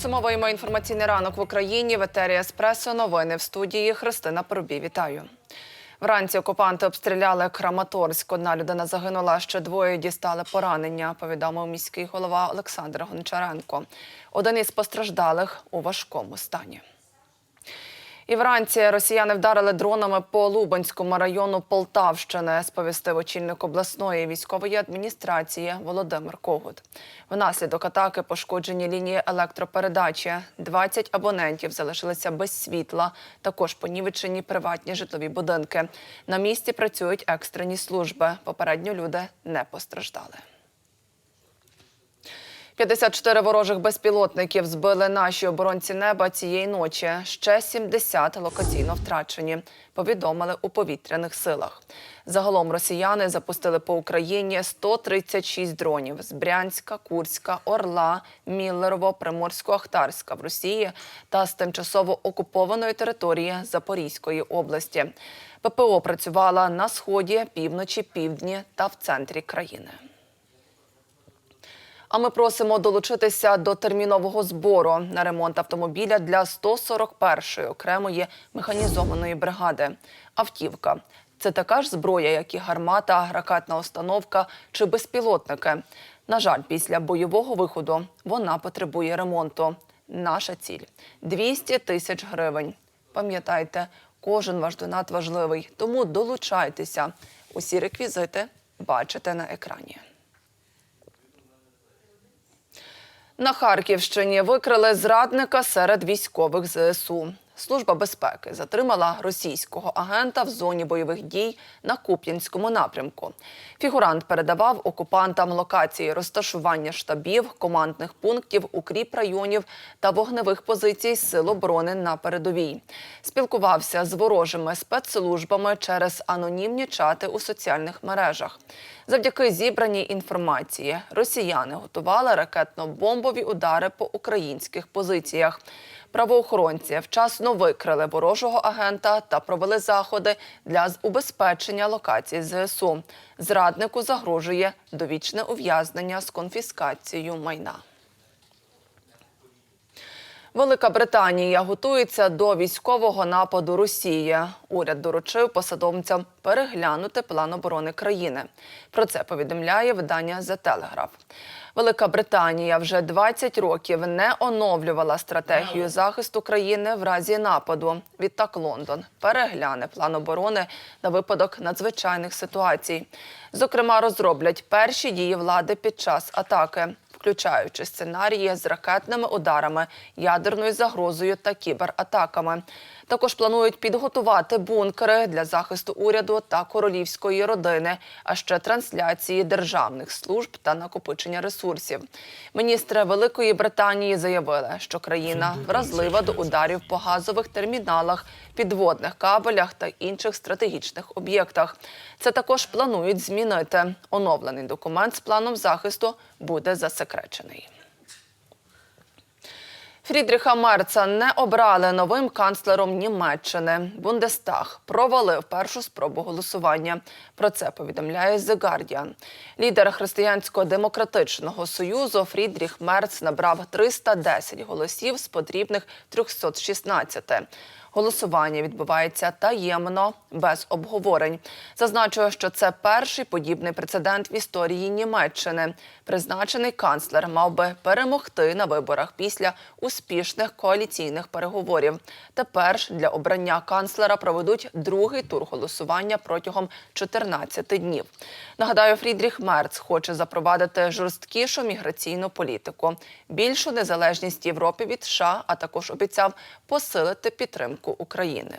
Підсумовуємо інформаційний ранок в Україні. В етері Еспресо. Новини в студії Христина Поробій. Вітаю. Вранці окупанти обстріляли Краматорськ. Одна людина загинула, ще двоє дістали поранення. Повідомив міський голова Олександр Гончаренко. Один із постраждалих у важкому стані. І вранці росіяни вдарили дронами по Лубанському району Полтавщини, сповістив очільник обласної військової адміністрації Володимир Когут. Внаслідок атаки пошкоджені лінії електропередачі. 20 абонентів залишилися без світла. Також понівечені приватні житлові будинки. На місці працюють екстрені служби. Попередньо люди не постраждали. 54 ворожих безпілотників збили наші оборонці неба цієї ночі. Ще 70 локаційно втрачені. Повідомили у повітряних силах. Загалом росіяни запустили по Україні 136 дронів з Брянська, Курська, Орла, Міллерово, Приморсько-Ахтарська в Росії та з тимчасово окупованої території Запорізької області. ППО працювала на сході, півночі, півдні та в центрі країни. А ми просимо долучитися до термінового збору на ремонт автомобіля для 141-ї окремої механізованої бригади. Автівка це така ж зброя, як і гармата, ракетна установка чи безпілотники. На жаль, після бойового виходу вона потребує ремонту. Наша ціль 200 тисяч гривень. Пам'ятайте, кожен ваш донат важливий, тому долучайтеся. Усі реквізити бачите на екрані. На Харківщині викрили зрадника серед військових ЗСУ. Служба безпеки затримала російського агента в зоні бойових дій на Куп'янському напрямку. Фігурант передавав окупантам локації розташування штабів, командних пунктів, укріп районів та вогневих позицій сил оборони на передовій. Спілкувався з ворожими спецслужбами через анонімні чати у соціальних мережах. Завдяки зібраній інформації росіяни готували ракетно-бомбові удари по українських позиціях. Правоохоронці вчасно викрили ворожого агента та провели заходи для убезпечення локацій ЗСУ. Зраднику загрожує довічне ув'язнення з конфіскацією майна. Велика Британія готується до військового нападу Росії. Уряд доручив посадовцям переглянути план оборони країни. Про це повідомляє видання The Telegraph. Велика Британія вже 20 років не оновлювала стратегію захисту країни в разі нападу. Відтак Лондон перегляне план оборони на випадок надзвичайних ситуацій. Зокрема, розроблять перші дії влади під час атаки включаючи сценарії з ракетними ударами, ядерною загрозою та кібератаками. Також планують підготувати бункери для захисту уряду та королівської родини, а ще трансляції державних служб та накопичення ресурсів. Міністри Великої Британії заявили, що країна вразлива до ударів по газових терміналах, підводних кабелях та інших стратегічних об'єктах. Це також планують змінити. Оновлений документ з планом захисту буде засекречений. Фрідріха Мерца не обрали новим канцлером Німеччини. Бундестаг провалив першу спробу голосування. Про це повідомляє The Guardian. Лідер Християнсько-демократичного союзу Фрідріх Мерц набрав 310 голосів з потрібних 316. Голосування відбувається таємно, без обговорень. Зазначую, що це перший подібний прецедент в історії Німеччини. Призначений канцлер мав би перемогти на виборах після успішних коаліційних переговорів. Тепер ж для обрання канцлера проведуть другий тур голосування протягом 14 днів. Нагадаю, Фрідріх Мерц хоче запровадити жорсткішу міграційну політику, більшу незалежність Європи від США, а також обіцяв посилити підтримку України.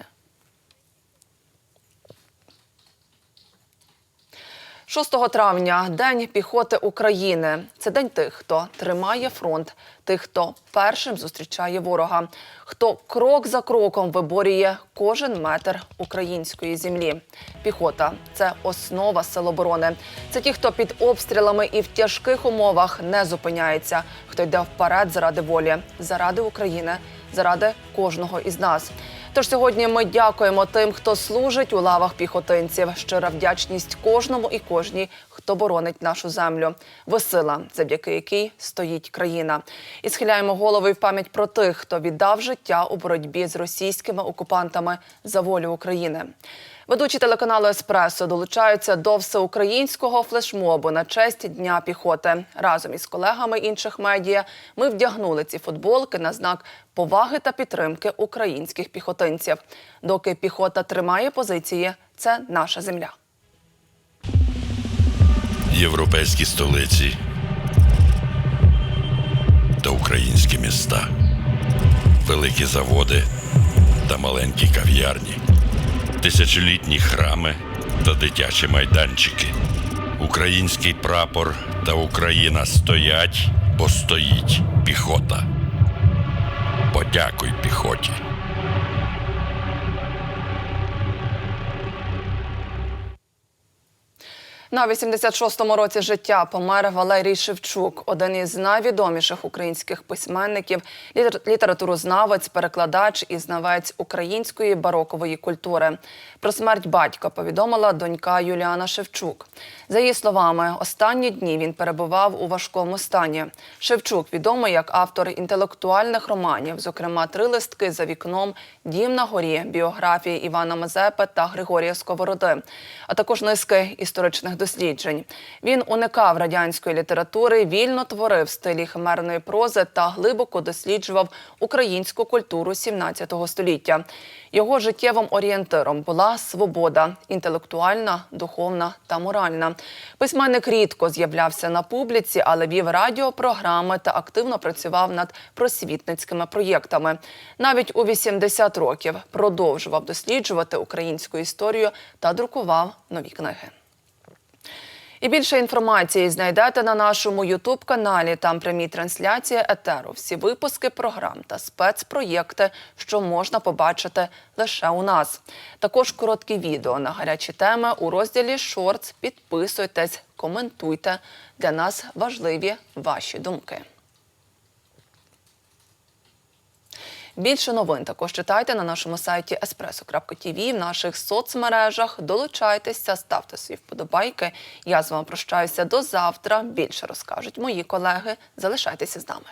6 травня День піхоти України. Це день тих, хто тримає фронт, тих, хто першим зустрічає ворога, хто крок за кроком виборює кожен метр української землі. Піхота це основа сил оборони. Це ті, хто під обстрілами і в тяжких умовах не зупиняється, хто йде вперед заради волі, заради України, заради кожного із нас. Тож сьогодні ми дякуємо тим, хто служить у лавах піхотинців. Щира вдячність кожному і кожній, хто боронить нашу землю. Ви завдяки якій стоїть країна. І схиляємо голови в пам'ять про тих, хто віддав життя у боротьбі з російськими окупантами за волю України. Ведучі телеканалу Еспресо долучаються до всеукраїнського флешмобу на честь Дня піхоти. Разом із колегами інших медіа ми вдягнули ці футболки на знак поваги та підтримки українських піхотинців. Доки піхота тримає позиції, це наша земля. європейські столиці та українські міста, великі заводи та маленькі кав'ярні, тисячолітні храми та дитячі майданчики. Український прапор та Україна стоять, бо стоїть піхота. Подякуй піхоті. На 86-му році життя помер Валерій Шевчук, один із найвідоміших українських письменників, літер- літературознавець, перекладач і знавець української барокової культури. Про смерть батька повідомила донька Юліана Шевчук. За її словами, останні дні він перебував у важкому стані. Шевчук відомий як автор інтелектуальних романів, зокрема три листки за вікном, Дім на горі, біографії Івана Мазепи та Григорія Сковороди, а також низки історичних досліджень. Він уникав радянської літератури, вільно творив стилі химерної прози та глибоко досліджував українську культуру 17 століття. Його життєвим орієнтиром була свобода інтелектуальна, духовна та моральна. Письменник рідко з'являвся на публіці, але вів радіопрограми та активно працював над просвітницькими проєктами. Навіть у 80 років продовжував досліджувати українську історію та друкував нові книги. І більше інформації знайдете на нашому Ютуб-каналі. Там прямі трансляції етеру, всі випуски програм та спецпроєкти, що можна побачити лише у нас. Також короткі відео на гарячі теми у розділі Шортс. Підписуйтесь, коментуйте. Для нас важливі ваші думки. Більше новин також читайте на нашому сайті espresso.tv, в наших соцмережах. Долучайтеся, ставте свої вподобайки. Я з вами прощаюся до завтра. Більше розкажуть мої колеги. Залишайтеся з нами.